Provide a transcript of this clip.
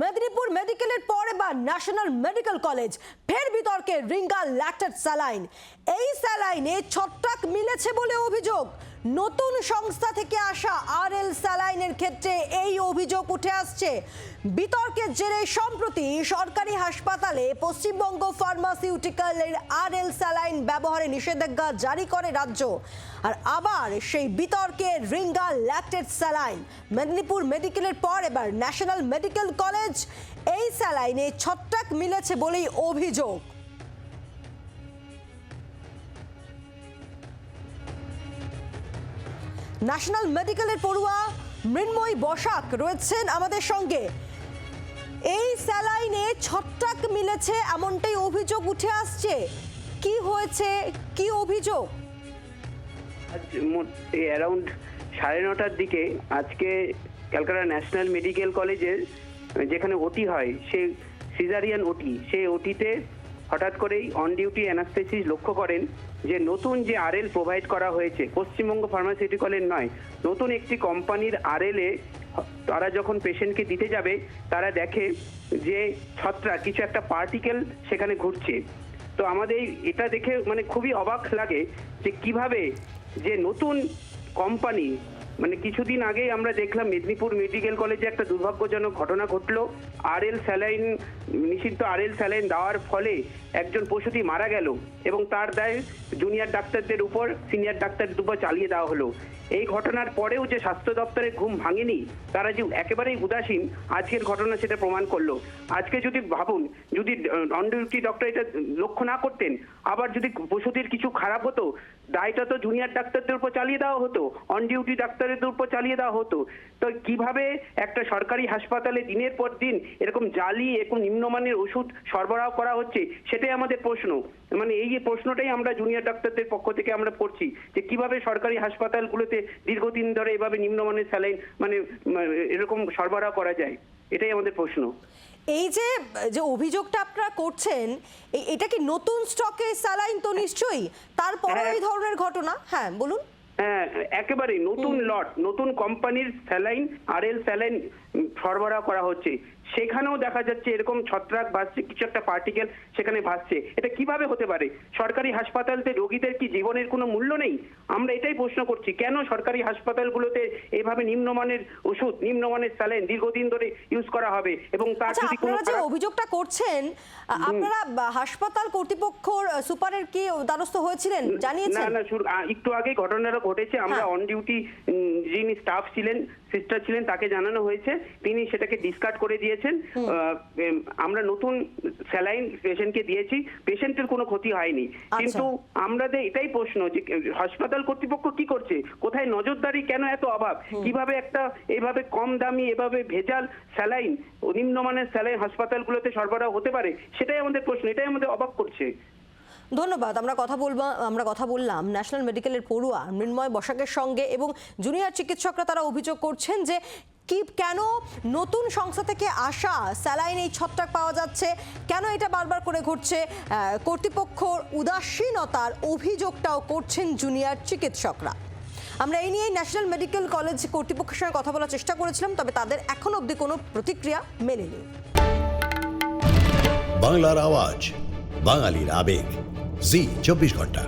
মেদিনীপুর মেডিকেলের পর এবার ন্যাশনাল মেডিকেল কলেজ, ফের বিতর্কে রিঙ্গা ল্যাক্টেড স্যালাইন। এই স্যালাইনে ছত্রাক মিলেছে বলে অভিযোগ। নতুন সংস্থা থেকে আসা আর এল স্যালাইনের ক্ষেত্রে এই অভিযোগ উঠে আসছে। বিতর্কের জেরে সম্প্রতি সরকারি হাসপাতালে পশ্চিমবঙ্গ ফার্মাসিউটিক্যালের আর এল স্যালাইন ব্যবহারে নিষেধাজ্ঞা জারি করে রাজ্য। আর আবার সেই বিতর্কে রিঙ্গা ল্যাক্টেড স্যালাইন। মেদিনীপুর মেডিকেলের পর এবার ন্যাশনাল মেডিকেল কলেজ। এই স্যালাইনে ছত্রাক মিলেছে বলেই অভিযোগ। ন্যাশনাল মেডিকেলের পড়ুয়া মৃন্ময় বসাক রয়েছেন আমাদের সঙ্গে। এই স্যালাইনে ছত্রাক মিলেছে এমনটাই অভিযোগ উঠে আসছে। কি হয়েছে? কি অভিযোগ? অ্যারাউন্ড সাড়ে নটার দিকে আজকে ক্যালকাটা ন্যাশনাল মেডিকেল কলেজের যেখানে ওটি হয় সে সিজারিয়ান ওটি, সেই ওটিতে হঠাৎ করেই অন ডিউটি অ্যানাস্থেসিস লক্ষ্য করেন যে নতুন যে আরএল প্রোভাইড করা হয়েছে, পশ্চিমবঙ্গ ফার্মাসিউটিক্যালের নয়, নতুন একটি কোম্পানির আরএলে তারা যখন পেশেন্টকে দিতে যাবে, তারা দেখে যে ছত্রাক কিছু একটা পার্টিকেল সেখানে ঘুরছে। তো আমাদের এটা দেখে মানে খুবই অবাক লাগে যে কীভাবে যে নতুন কোম্পানি মানে কিছুদিন আগেই আমরা দেখলাম মেদিনীপুর মেডিকেল কলেজে একটা দুর্ভাগ্যজনক ঘটনা ঘটলো। আর এল স্যালাইন নিষিদ্ধ আর এল স্যালাইন দেওয়ার ফলে একজন পশুটি মারা গেল এবং তার দায় জুনিয়র ডাক্তারদের উপর সিনিয়র ডাক্তারদের উপর চালিয়ে দেওয়া হলো। এই ঘটনার পরেও যে স্বাস্থ্য দপ্তরের ঘুম ভাঙেনি, তারা যে একেবারেই উদাসীন, আজকের ঘটনা সেটা প্রমাণ করল। আজকে যদি ভাবুন, যদি অন ডিউটি ডক্টর এটা লক্ষ্য না করতেন, আবার যদি পশুটির কিছু খারাপ হতো, দায়টা তো জুনিয়র ডাক্তারদের উপর চালিয়ে দেওয়া হতো অন ডিউটি ডাক্তারদের উপর চালিয়ে দেওয়া হতো। তো কীভাবে একটা সরকারি হাসপাতালে দিনের পর দিন এরকম জালি এরকম নিম্নমানের ওষুধ সরবরাহ করা হচ্ছে সেটাই আমাদের প্রশ্ন। মানে এই যে প্রশ্নটাই আমরা জুনিয়র ডাক্তারদের পক্ষ থেকে আমরা করছি যে কীভাবে সরকারি হাসপাতালগুলোতে দীর্ঘদিন ধরে এভাবে নিম্নমানের স্যালাইন মানে মানে এরকম সরবরাহ করা যায় এটাই আমাদের প্রশ্ন। এই যে যে অভিযোগটা আপনারা করছেন এটা কি নতুন স্টকে স্যালাইন তো নিশ্চয়ই? তারপরে হ্যাঁ। এই ধরনের ঘটনা? হ্যাঁ বলুন। হ্যাঁ একেবারে নতুন লট নতুন কোম্পানির স্যালাইন আর এল স্যালাইন সরবরাহ করা হচ্ছে। সেখানেও দেখা যাচ্ছে এরকম ছত্রাক ভাসছে কিছু একটা পার্টিকেল সেখানে ভাসছে। এটা কীভাবে হতে পারে? সরকারি হাসপাতালতে রোগীদের কি জীবনের কোনো মূল্য নেই? আমরা এটাই প্রশ্ন করছি কেন সরকারি হাসপাতালগুলোতে এভাবে নিম্নমানের ওষুধ নিম্নমানের স্যালাইন দীর্ঘদিন ধরে ইউজ করা হবে এবং তার আচ্ছা যদি কোনো যে অভিযোগটা করছেন আপনারা হাসপাতাল কর্তৃপক্ষর সুপারের কি দ্বারস্থ হয়েছিলেন? না জানিয়েছেন? না আ, একটু আগে ঘটনাটা ঘটেছে আমরা হ্যাঁ। অন ডিউটি যিনি স্টাফ ছিলেন সিস্টার ছিলেন তাকে জানানো হয়েছে। তিনি সেটাকে ডিসকার্ড করে দিয়েছেন। আমরা নতুন স্যালাইন পেশেন্টকে দিয়েছি পেশেন্টের কোনো ক্ষতি হয়নি। আচ্ছা। কিন্তু আমাদের এটাই প্রশ্ন যে হাসপাতাল কর্তৃপক্ষ কি করছে? কোথায় নজরদারি কেন এত অভাব? কীভাবে একটা এভাবে কম দামি এভাবে ভেজাল স্যালাইন নিম্নমানের স্যালাইন হাসপাতালগুলোতে সরবরাহ হতে পারে? সেটাই আমাদের প্রশ্ন এটাই আমাদের অবাক করছে। ধন্যবাদ। আমরা কথা বলব, আমরা কথা বললাম। ন্যাশনাল মেডিকেলের পড়ুয়া মৃন্ময় বসাকের সঙ্গে এবং জুনিয়র চিকিৎসকরা তারা অভিযোগ করছেন যে, কি, কেন নতুন সংস্থা থেকে আসা স্যালাইন এই ছত্রাক পাওয়া যাচ্ছে? কেন এটা বারবার করে ঘটছে? কর্তৃপক্ষর উদাসীনতার অভিযোগটাও করছেন জুনিয়র চিকিৎসকরা। আমরা এই নিয়েই ন্যাশনাল মেডিকেল কলেজ কর্তৃপক্ষের সঙ্গে কথা বলার চেষ্টা করেছিলাম, তবে তাদের এখন অবধি কোনো প্রতিক্রিয়া মেলেনি। বাংলার আওয়াজ, বাঙালির আবেগ। জি চব্বিশ ঘণ্টা।